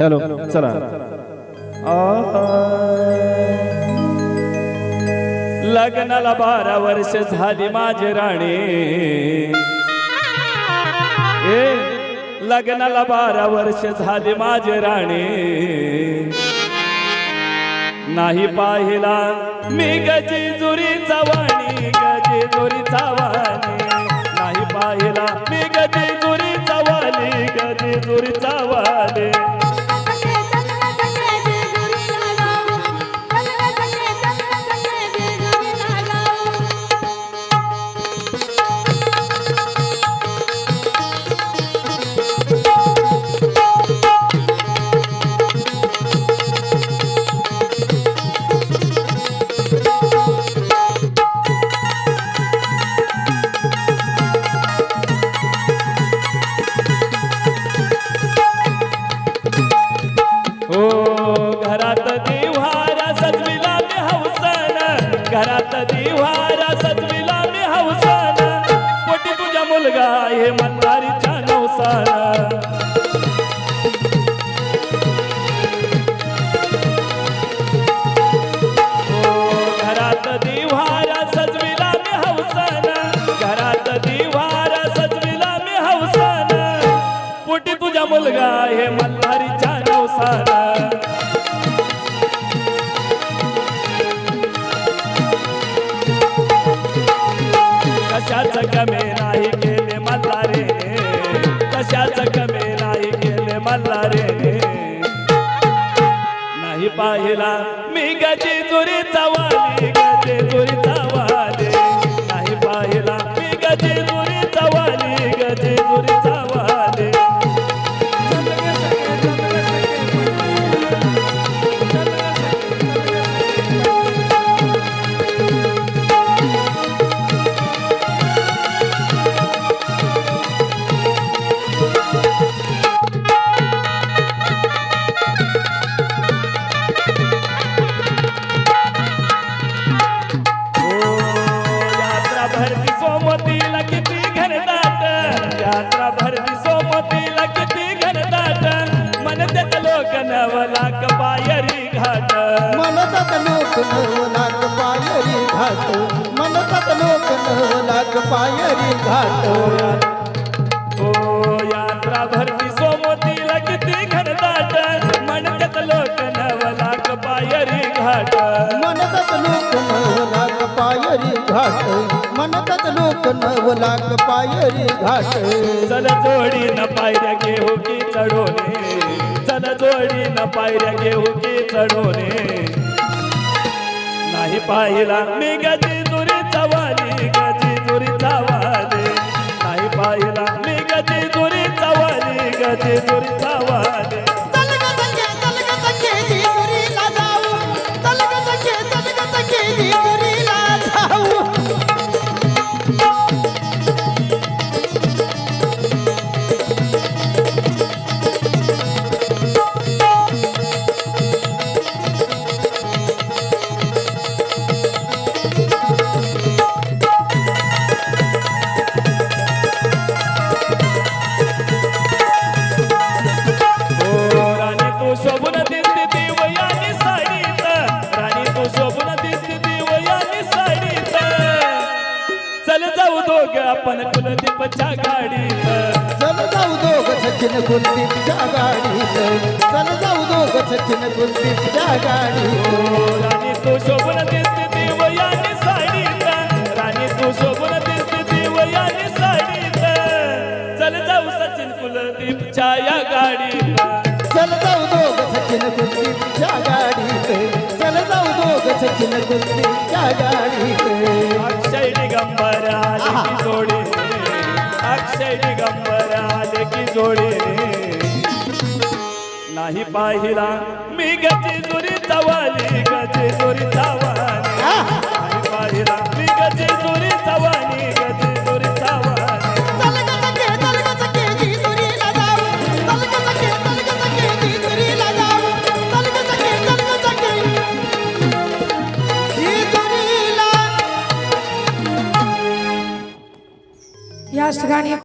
Hello चला. लग्नाला बारा वर्ष झाली माझी राणी. ए लग्नाला बारा वर्ष झाली माझी राणी. नाही पाहिला मी गजी जुरी चवाणी गजी जुरी चवाणी नाही पाहिला मी गजी जुरी दिवारा सजविला मी हौसाना. पोटी तुझ्या मुलगा आहे मल्हारीच्या नवसाना. कमे नाही केले मल्हारे कशाच कमे नाही केले रे नाही पाहिला मी गजी चोरी चवाली लोक नवलाक पायरी घाट. मनतात लोक नवलाक पायरी घाट. ओ यात्रा भरती सोमतीला किती घनदाट. म्हणतात लोक नवला कपायरी घाट. मनतात लोक नवलाक पायरी घाट. मनतात लोक नवलाक पायरी घाट. चल जोडी न पायऱ्या घेऊ की चढवणे चल जोडी न पायऱ्या घेऊ की चढवणे नाही पाहिला. मी गजी दुरी चवाली गजी दुरी चवाली नाही पाहिला. मी गजी दुरी चवाली गजी दुरी चवाली दोघ आपण कुलदीपच्या गाडीत. चल जाऊ दोघ सचिन कुलदीपच्या गाडीत. चल जाऊ दोघ सचिन कुलदीपच्या गाडीत. राणी तू शोभून दिसते देवयानी साडीत. राणी तू शोभून दिसते देवयानी साडीत. चल जाऊ सचिन कुलदीपच्या या गाडीत. चल जाऊ दोघ सचिन कुलदीपच्या गाडीत. सचिन कुलदीपच्या गाडीत अक्षय दिगंबर आले की जोडी अक्षय दिगंबर आले की जोडी नाही पाहिला मी गजी जोरी चवाली गजी जोरी चवाली नाही पाहिला मी गजी जेजुरीला याच ठिकाणी